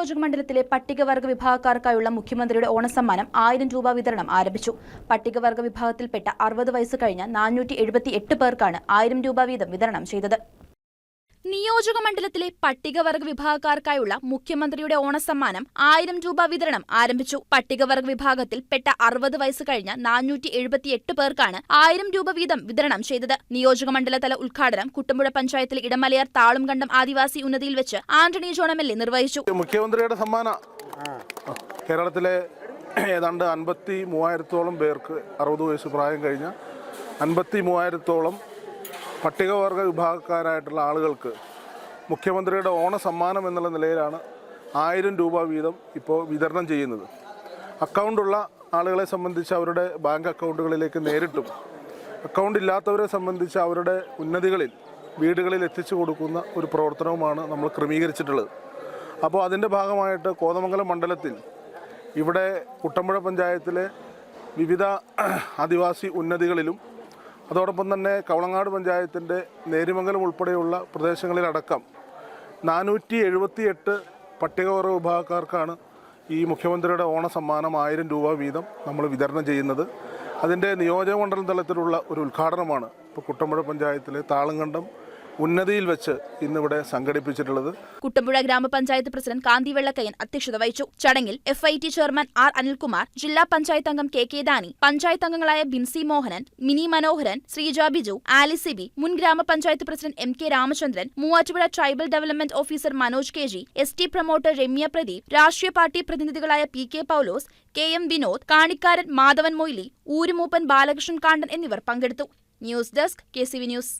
നിയോജകമണ്ഡലത്തിലെ പട്ടികവർഗ വിഭാഗക്കാർക്കായുള്ള മുഖ്യമന്ത്രിയുടെ ഓണസമ്മാനം ആയിരം രൂപ വിതരണം ആരംഭിച്ചു. പട്ടികവർഗ വിഭാഗത്തിൽപ്പെട്ട അറുപത് വയസ്സ് കഴിഞ്ഞ നാനൂറ്റി എഴുപത്തി എട്ട് പേർക്കാണ് ആയിരം രൂപ വീതം വിതരണം ചെയ്തത്. നിയോജകമണ്ഡലത്തിലെ പട്ടികവർഗ വിഭാഗക്കാർക്കായുള്ള മുഖ്യമന്ത്രിയുടെ ഓണസമ്മാനം ആയിരം രൂപ വിതരണം ആരംഭിച്ചു. പട്ടികവർഗ വിഭാഗത്തിൽ പെട്ട അറുപത് വയസ്സ് കഴിഞ്ഞ നാനൂറ്റി എഴുപത്തിയെട്ട് പേർക്കാണ് ആയിരം രൂപ വീതം വിതരണം ചെയ്തത്. നിയോജക മണ്ഡലതല ഉദ്ഘാടനം കുട്ടമ്പുഴ പഞ്ചായത്തിൽ ഇടമലയാർ താളുംകണ്ടം ആദിവാസി ഉന്നതിയിൽ വെച്ച് ആന്റണി എ നിർവഹിച്ചു. മുഖ്യമന്ത്രിയുടെ സമ്മാന കേരളത്തിലെ ഏതാണ്ട് അൻപത്തി മൂവായിരത്തോളം പേർക്ക് അറുപത് വയസ്സ് പ്രായം കഴിഞ്ഞ അൻപത്തി മൂവായിരത്തോളം പട്ടികവർഗ വിഭാഗക്കാരായിട്ടുള്ള ആളുകൾക്ക് മുഖ്യമന്ത്രിയുടെ ഓണ സമ്മാനം എന്നുള്ള നിലയിലാണ് ആയിരം രൂപ വീതം ഇപ്പോൾ വിതരണം ചെയ്യുന്നത്. അക്കൗണ്ടുള്ള ആളുകളെ സംബന്ധിച്ച് അവരുടെ ബാങ്ക് അക്കൗണ്ടുകളിലേക്ക് നേരിട്ടും അക്കൗണ്ട് ഇല്ലാത്തവരെ സംബന്ധിച്ച് അവരുടെ ഉന്നതികളിൽ വീടുകളിൽ എത്തിച്ചു കൊടുക്കുന്ന ഒരു പ്രവർത്തനവുമാണ് നമ്മൾ ക്രമീകരിച്ചിട്ടുള്ളത്. അപ്പോൾ അതിന്റെ ഭാഗമായിട്ട് കോതമംഗലം മണ്ഡലത്തിൽ ഇവിടെ കുട്ടമ്പുഴ പഞ്ചായത്തിലെ വിവിധ ആദിവാസി ഉന്നതികളിലും അതോടൊപ്പം തന്നെ കവളങ്ങാട് പഞ്ചായത്തിന്റെ നേരിമംഗലം ഉൾപ്പെടെയുള്ള പ്രദേശങ്ങളിലടക്കം നാനൂറ്റി എഴുപത്തിയെട്ട് പട്ടികവർഗ വിഭാഗക്കാർക്കാണ് ഈ മുഖ്യമന്ത്രിയുടെ ഓണ സമ്മാനം ആയിരം രൂപ വീതം നമ്മൾ വിതരണം ചെയ്യുന്നത്. അതിന്റെ നിയോജകമണ്ഡലം തലത്തിലുള്ള ഒരു ഉദ്ഘാടനമാണ്. ഇപ്പോൾ കുട്ടമ്പുഴ പഞ്ചായത്തിലെ താളങ്കണ്ടം ഉന്നതിയിൽ വെച്ച് ഇന്നിവിടെ സംഘടിപ്പിച്ചിട്ടുള്ളത് കുട്ടമ്പുഴ ഗ്രാമപഞ്ചായത്ത് പ്രസിഡന്റ് കാന്തി വെള്ളക്കയൻ അധ്യക്ഷത വഹിച്ചു. ചടങ്ങിൽ F I T chairman R Anilkumar ജില്ലാ പഞ്ചായത്ത് അംഗം കെ കെ ദാനി പഞ്ചായത്ത് അംഗങ്ങളായ ബിൻസി മോഹനൻ മിനി മനോഹരൻ ശ്രീജ ബിജു ആലിസി ബി മുൻ gramapanchayat president M K Ramachandran Muvattupuzha tribal development officer Manoj K G S T promoter Ramya Pradeep രാഷ്ട്രീയ party പ്രതിനിധികളായ P K Paulose K M Vinod കാണിക്കാരൻ Madhavan Moily ഊരുമൂപ്പൻ ബാലകൃഷ്ണൻ കാണ്ടൻ എന്നിവർ പങ്കെടുത്തു. News desk K C V news.